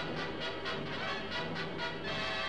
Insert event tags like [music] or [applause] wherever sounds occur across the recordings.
Thank you.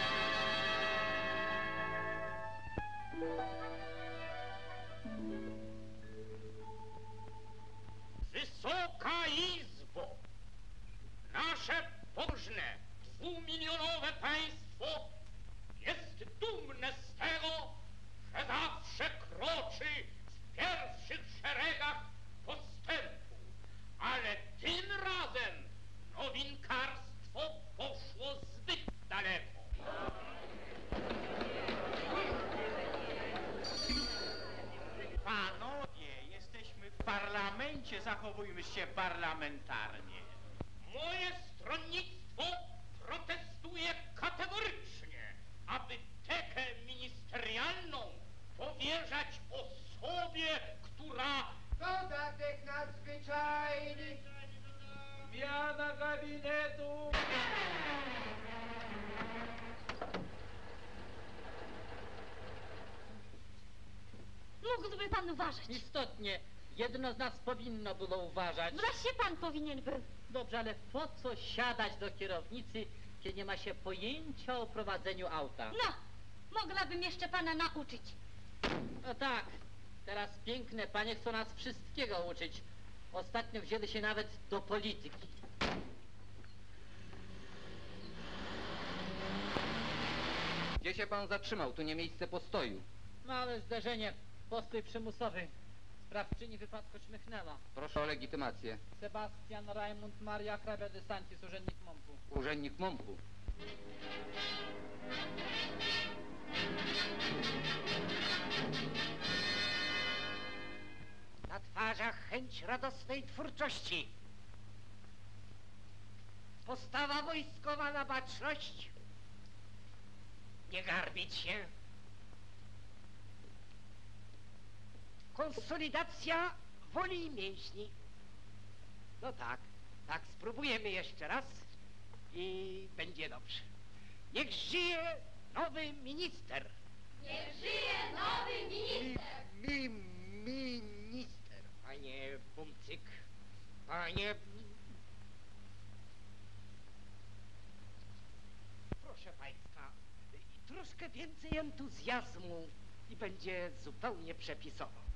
Zachowujmy się parlamentarnie. Moje stronnictwo protestuje kategorycznie, aby tekę ministerialną powierzać osobie, która Dodatek nadzwyczajny. Zmiana gabinetu! Mógłby pan uważać. Istotnie, jedno z nas powinno było uważać. Właśnie pan powinien był. Dobrze, ale po co siadać do kierownicy, kiedy nie ma się pojęcia o prowadzeniu auta? No, mogłabym jeszcze pana nauczyć. No tak, teraz piękne panie chcą nas wszystkiego uczyć. Ostatnio wzięli się nawet do polityki. Gdzie się pan zatrzymał? Tu nie miejsce postoju. Małe zderzenie, postój przymusowy. Sprawczyni wypadku śmichnęła. Proszę o legitymację. Sebastian Raimund Maria Hrabia de Santis, urzędnik MOMP-u. Urzędnik MOMP-u. Na twarzach chęć radosnej twórczości. Postawa wojskowa na baczność. Nie garbić się. Konsolidacja woli i mięśni. No tak, tak, spróbujemy jeszcze raz i będzie dobrze. Niech żyje nowy minister. Niech żyje nowy minister. Mi, minister. Panie Bumcyk, panie... Proszę państwa, troszkę więcej entuzjazmu i będzie zupełnie przepisowo.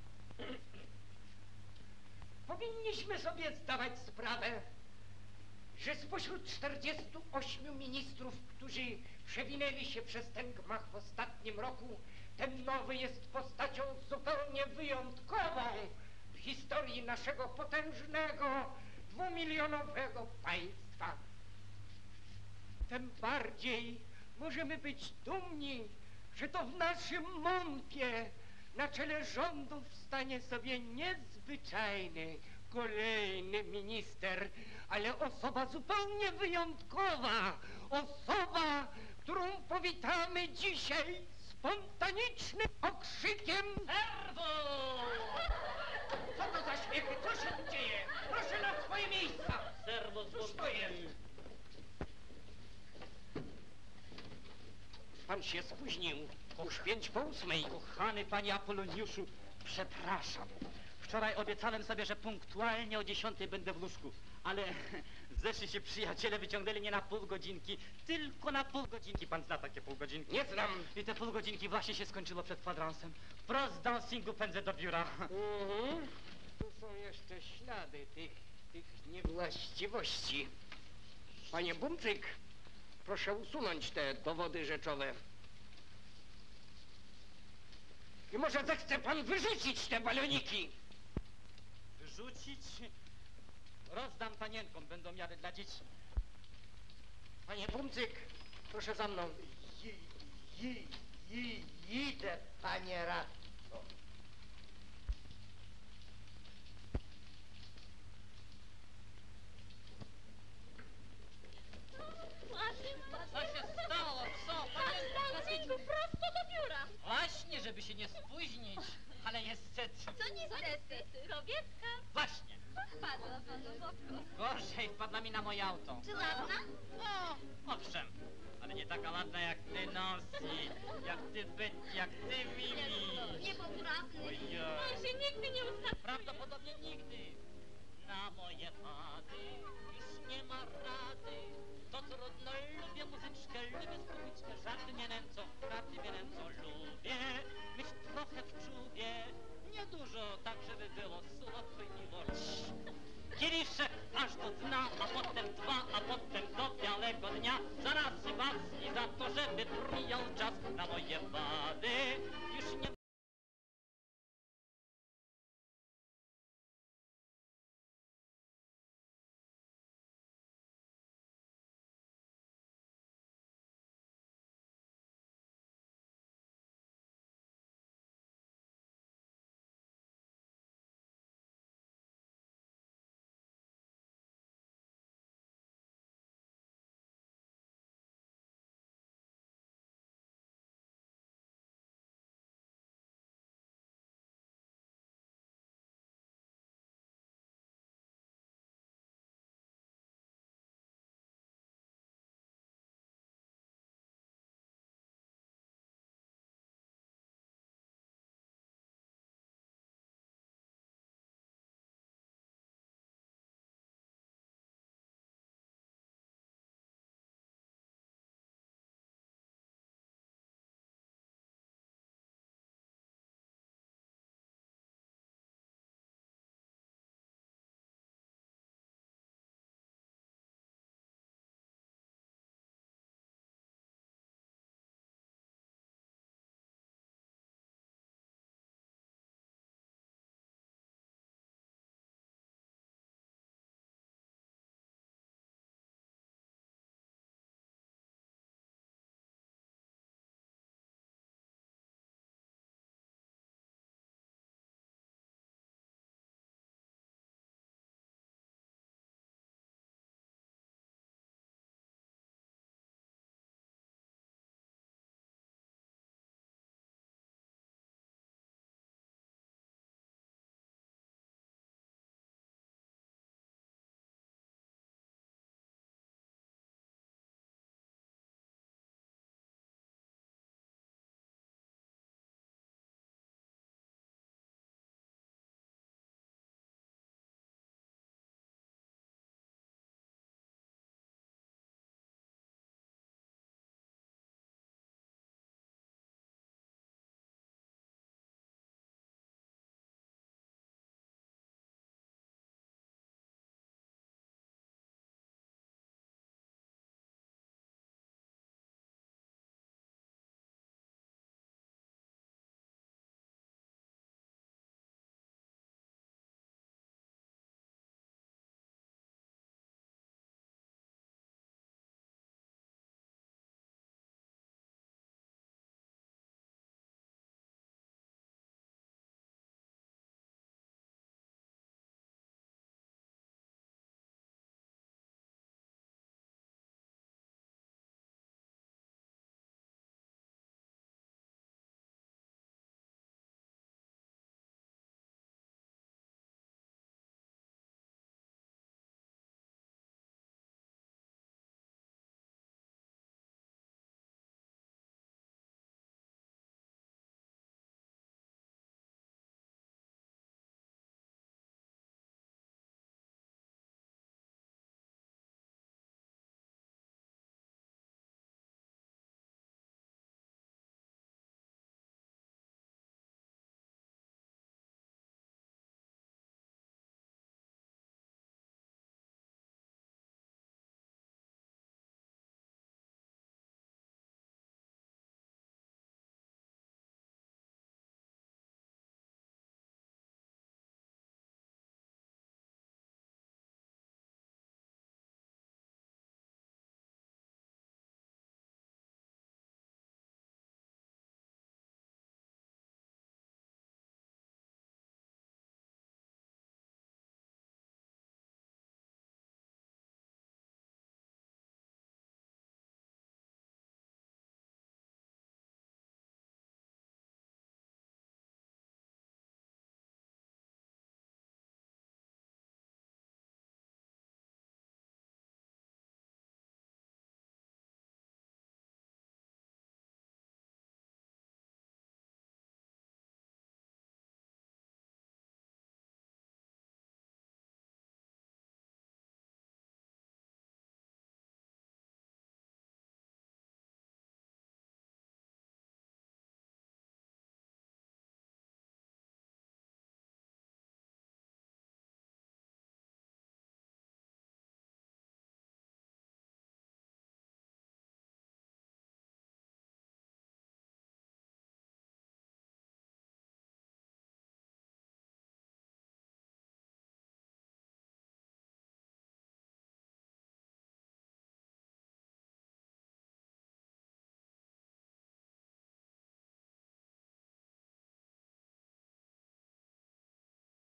Powinniśmy sobie zdawać sprawę, że spośród 48 ministrów, którzy przewinęli się przez ten gmach w ostatnim roku, ten nowy jest postacią zupełnie wyjątkową w historii naszego potężnego, dwumilionowego państwa. Tym bardziej możemy być dumni, że to w naszym Mompie na czele rządów stanie sobie niezwyczajny, kolejny minister, ale osoba zupełnie wyjątkowa, osoba, którą powitamy dzisiaj spontanicznym okrzykiem Serwo! Co to za śmiechy? Co się tu dzieje? Proszę na swoje miejsca! Serwo Cóż to jest? Pan się spóźnił. Już pięć po ósmej. Kochany panie Apoloniuszu, przepraszam. Wczoraj obiecałem sobie, że punktualnie o 10 będę w łóżku, ale [laughs] zeszli się przyjaciele, wyciągnęli mnie na pół godzinki, tylko na pół godzinki. Pan zna takie pół godzinki? Nie znam. I te pół godzinki właśnie się skończyło przed kwadransem. Wprost z dancingu pędzę do biura. [laughs] Mhm. Tu są jeszcze ślady tych, tych niewłaściwości. Panie Bumczyk, proszę usunąć te dowody rzeczowe. I może zechce pan wyrzucić te baloniki? Wyrzucić? Rozdam panienkom, będą miary dla dzieci. Panie Bumczyk, proszę za mną. Idę, panie radco. Co niestety? Robiecka Właśnie. wpadła panu w oko. Gorzej wpadła mi na moje auto. Czy ładna? O, owszem. Ale nie taka ładna jak ty, Nosi. Jak ty, Betty, jak ty, Mimi. Niepoprawny. Ojej. On się nigdy nie uzna. Prawdopodobnie nigdy. Na moje pady